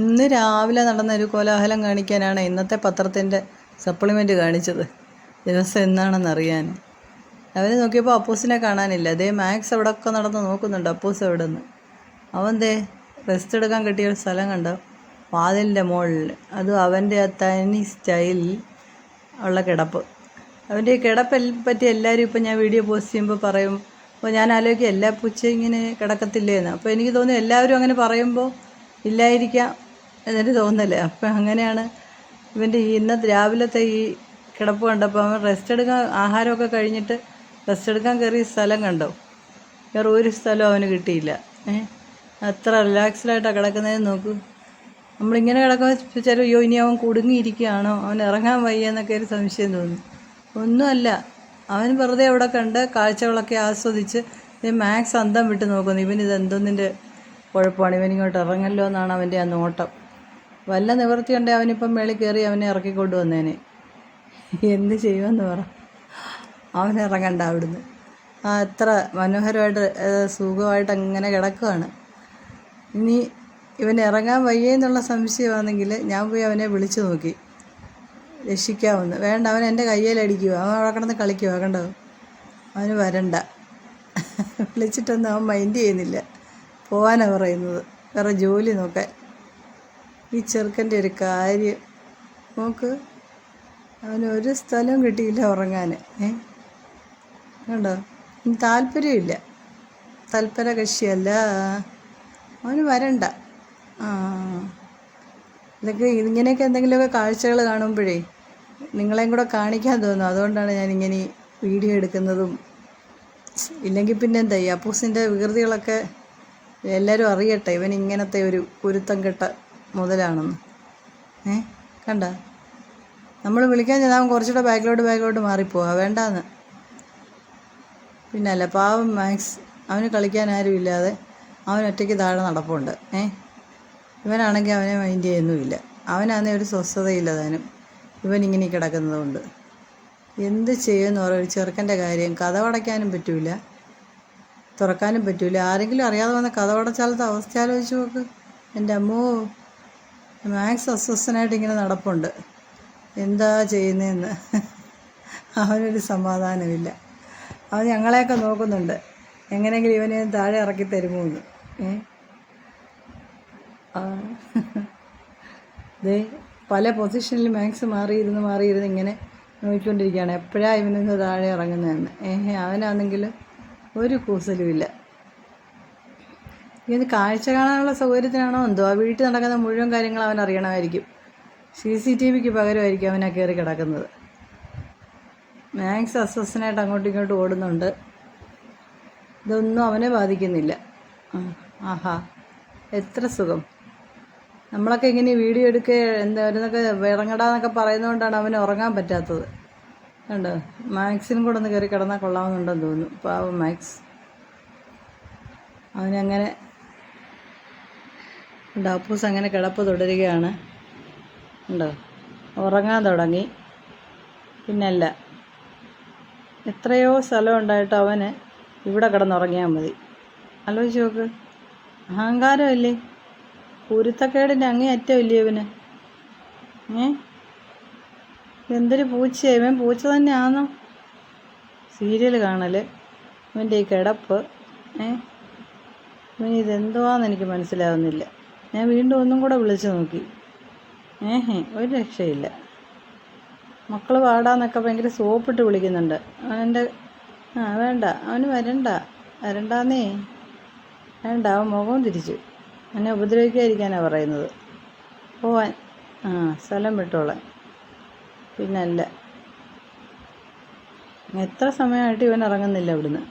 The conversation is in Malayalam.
ഇന്ന് രാവിലെ നടന്ന ഒരു കോലാഹലം കാണിക്കാനാണ് ഇന്നത്തെ പത്രത്തിന്റെ സപ്ലിമെന്റ് കാണിച്ചത്. ദിവസം എന്നാണെന്ന് അറിയാൻ അവന് നോക്കിയപ്പോൾ അപ്പൂസിനെ കാണാനില്ല. അതേ മാക്സ് അവിടെയൊക്കെ നടന്ന് നോക്കുന്നുണ്ട് അപ്പൂസ് എവിടെ നിന്ന് അവൻ ദേ റെസ്റ്റ് എടുക്കാൻ കിട്ടിയ ഒരു സ്ഥലം കണ്ടോ? വാതിലിന്റെ മുകളിൽ അതും അവന്റെ ആ തനി സ്റ്റൈലിൽ ഉള്ള കിടപ്പ്. അവന്റെ ഈ കിടപ്പെ പറ്റി എല്ലാവരും ഇപ്പം ഞാൻ വീഡിയോ പോസ്റ്റ് ചെയ്യുമ്പോൾ പറയും അപ്പോൾ ഞാൻ ആലോചിക്കും എല്ലാ പൂച്ച ഇങ്ങനെ കിടക്കത്തില്ലേന്ന്. അപ്പോൾ എനിക്ക് തോന്നുന്നു എല്ലാവരും അങ്ങനെ പറയുമ്പോൾ ഇല്ലായിരിക്കാം. എന്നൊരു തോന്നൽ അപ്പം അങ്ങനെയാണ് ഇവന്റെ ഈ ഇന്നത്തെ രാവിലത്തെ ഈ കിടപ്പ് കണ്ടപ്പോൾ അവൻ റെസ്റ്റ് എടുക്കാൻ ആഹാരമൊക്കെ കഴിഞ്ഞിട്ട് റെസ്റ്റ് എടുക്കാൻ കയറിയ സ്ഥലം കണ്ടോ. വേറെ ഒരു സ്ഥലവും അവന് കിട്ടിയില്ല. ഏഹ് അത്ര റിലാക്സ്ഡായിട്ടാണ് കിടക്കുന്നതെന്ന് നോക്കൂ. നമ്മളിങ്ങനെ കിടക്കുമ്പോൾ ചില അയ്യോ ഇനി അവൻ കുടുങ്ങിയിരിക്കുകയാണോ? അവൻ ഇറങ്ങാൻ വയ്യ എന്നൊക്കെ ഒരു സംശയം തോന്നി. ഒന്നുമല്ല. അവൻ വെറുതെ അവിടെ കണ്ട് കാഴ്ചകളൊക്കെ ആസ്വദിച്ച് മാക്സ് അന്തം വിട്ട് നോക്കുന്നു. ഇവൻ ഇത് എന്തോന്നിന്റെ കുഴപ്പമാണ്. ഇവനിങ്ങോട്ട് ഇറങ്ങല്ലോ എന്നാണ് അവന്റെ ആ നോട്ടം. വല്ല നിവൃത്തി ഉണ്ടെങ്കിൽ അവനിപ്പം മേളിൽ കയറി അവനെ ഇറക്കിക്കൊണ്ട് വന്നേനെ. എന്ത് ചെയ്യുമെന്ന് പറ. അവൻ ഇറങ്ങണ്ട അവിടുന്ന്. ആ എത്ര മനോഹരമായിട്ട് സുഖമായിട്ട് അങ്ങനെ കിടക്കുകയാണ് ഇനി ഇവൻ ഇറങ്ങാൻ വയ്യെന്നുള്ള സംശയമാണെങ്കിൽ ഞാൻ പോയി അവനെ വിളിച്ചു നോക്കി. രക്ഷിക്കാമെന്ന് വേണ്ട അവൻ എന്റെ കയ്യിലടിക്കുക അവൻ അവിടെ കിടന്ന് കളിക്കുക. കണ്ടോ? അവന് വരണ്ട. വിളിച്ചിട്ടൊന്നും അവൻ മൈൻഡ് ചെയ്യുന്നില്ല. പോകാനാണ് പറയുന്നത്. വേറെ ജോലി നോക്കാൻ. ഈ ചെറുക്കന്റെ ഒരു കാര്യം. നോക്ക് അവന് ഒരു സ്ഥലവും കിട്ടിയില്ല ഉറങ്ങാൻ. ഏ? കണ്ടോ? താല്പര്യമില്ല. തൽപര കക്ഷിയല്ല. അവന് വരണ്ട. ആ. ഇതൊക്കെ ഇങ്ങനെയൊക്കെ എന്തെങ്കിലുമൊക്കെ കാഴ്ചകൾ കാണുമ്പോഴേ നിങ്ങളെയും കൂടെ കാണിക്കാൻ തോന്നും. അതുകൊണ്ടാണ് ഞാൻ ഇങ്ങനെ വീഡിയോ എടുക്കുന്നതും. ഇല്ലെങ്കിൽ പിന്നെ എന്താ ഈ അപ്പൂസിന്റെ വികൃതികളൊക്കെ എല്ലാവരും അറിയട്ടെ. ഇവൻ ഇങ്ങനത്തെ ഒരു കുരുത്തം കെട്ട മുതലാണെന്ന്. ഏ? കണ്ട? നമ്മൾ വിളിക്കാൻ ചെന്നാൽ കുറച്ചുകൂടെ ബാക്കിലോട്ട് ബാക്കിലോട്ട് മാറിപ്പോവാ. വേണ്ടാന്ന്. പിന്നല്ല പാവം മാക്സ്. അവന് കളിക്കാൻ ആരും ഇല്ലാതെ അവൻ ഒറ്റയ്ക്ക് താഴെ നടപ്പുണ്ട്. ഏ? ഇവനാണെങ്കിൽ അവനെ മൈൻഡ് ചെയ്യുന്നുമില്ല. അവനാന്നേ ഒരു സ്വസ്ഥതയില്ല താനും. ഇവൻ ഇങ്ങനെ കിടക്കുന്നതുകൊണ്ട് എന്ത് ചെയ്യുമെന്ന് പറയുക ഒരു ചെറുക്കന്റെ കാര്യം. കഥ അടയ്ക്കാനും പറ്റൂല. തുറക്കാനും പറ്റൂല. ആരെങ്കിലും അറിയാതെ വന്ന കഥ അടച്ചാലത്തെ അവസ്ഥ ആലോചിച്ച് നോക്ക്. എന്റെ അമ്മോ മാക്സ് അസ്വസ്ഥനായിട്ട് ഇങ്ങനെ നടപ്പുണ്ട്. എന്താ ചെയ്യുന്നതെന്ന് അവനൊരു സമാധാനമില്ല. അവൻ ഞങ്ങളെയൊക്കെ നോക്കുന്നുണ്ട്. എങ്ങനെയെങ്കിലും ഇവനെ താഴെ ഇറക്കി തരുമോ എന്ന് ദേ പല പൊസിഷനിൽ മാക്സ് മാറിയിരുന്ന് മാറിയിരുന്ന് ഇങ്ങനെ നോക്കിക്കൊണ്ടിരിക്കുകയാണ്. എപ്പോഴാണ് ഇവനൊന്ന് താഴെ ഇറങ്ങുന്നതെന്ന്. ഏഹ് അവനാണെങ്കിൽ ഒരു കൂസലുമില്ല. ഇത് കാഴ്ച കാണാനുള്ള സൗകര്യത്തിനാണോ എന്തോ? ആ വീട്ടിൽ നടക്കുന്ന മുഴുവൻ കാര്യങ്ങൾ അവൻ അറിയണമായിരിക്കും. സി സി ടി വിക്ക് പകരമായിരിക്കും അവനാ കയറി കിടക്കുന്നത്. മാക്സ് അസ്വസ്ഥനായിട്ട് അങ്ങോട്ടും ഇങ്ങോട്ടും ഓടുന്നുണ്ട്. ഇതൊന്നും അവനെ ബാധിക്കുന്നില്ല. ആഹാ. എത്ര സുഖം. നമ്മളൊക്കെ ഇങ്ങനെ വീഡിയോ എടുക്കുക എന്താ വരുന്നൊക്കെ ഇറങ്ങടാന്നൊക്കെ പറയുന്നതുകൊണ്ടാണ് അവന് ഉറങ്ങാൻ പറ്റാത്തത്. കണ്ടോ? മാക്സിനും കൂടെ ഒന്ന് കയറി കിടന്നാൽ കൊള്ളാമെന്നുണ്ടെന്ന് തോന്നുന്നു. പാവം മാക്സ്. അവനങ്ങനെ ഡാപ്പൂസ് അങ്ങനെ കിടപ്പ് തുടരുകയാണ്. ഉണ്ടോ? ഉറങ്ങാൻ തുടങ്ങി. പിന്നല്ല. എത്രയോ സ്ഥലം ഉണ്ടായിട്ട് അവന് ഇവിടെ കിടന്നുറങ്ങിയാൽ മതി. ആലോചിച്ച് നോക്ക്. അഹങ്കാരമല്ലേ? കുരുത്തക്കേടിന്റെ അങ്ങേ അറ്റമില്ലേ ഇവന്? ഏ? എന്തൊരു പൂച്ച ഇവൻ പൂച്ച തന്നെയാണോ സീരിയൽ കാണൽ ഇവന്റെ ഈ കിടപ്പ് ഏ? ഇവൻ ഇതെന്തുവാന്ന് എനിക്ക് മനസ്സിലാവുന്നില്ല. ഞാൻ വീണ്ടും ഒന്നും കൂടെ വിളിച്ചു നോക്കി. ഏഹേ ഒരു രക്ഷയില്ല. മക്കൾ പാടാന്നൊക്കെ ഭയങ്കര സോപ്പിട്ട് വിളിക്കുന്നുണ്ട്. അവന്റെ ആ വേണ്ട. അവന് വരണ്ട. വരണ്ടാന്നേ. വേണ്ട അവൻ മുഖവും തിരിച്ചു. എന്നെ ഉപദ്രവിക്കാതിരിക്കാനാണ് പറയുന്നത്. പോവാൻ ആ സ്ഥലം വിട്ടോളാൻ. പിന്നല്ല. എത്ര സമയമായിട്ട് ഇവൻ ഇറങ്ങുന്നില്ല ഇവിടുന്ന്.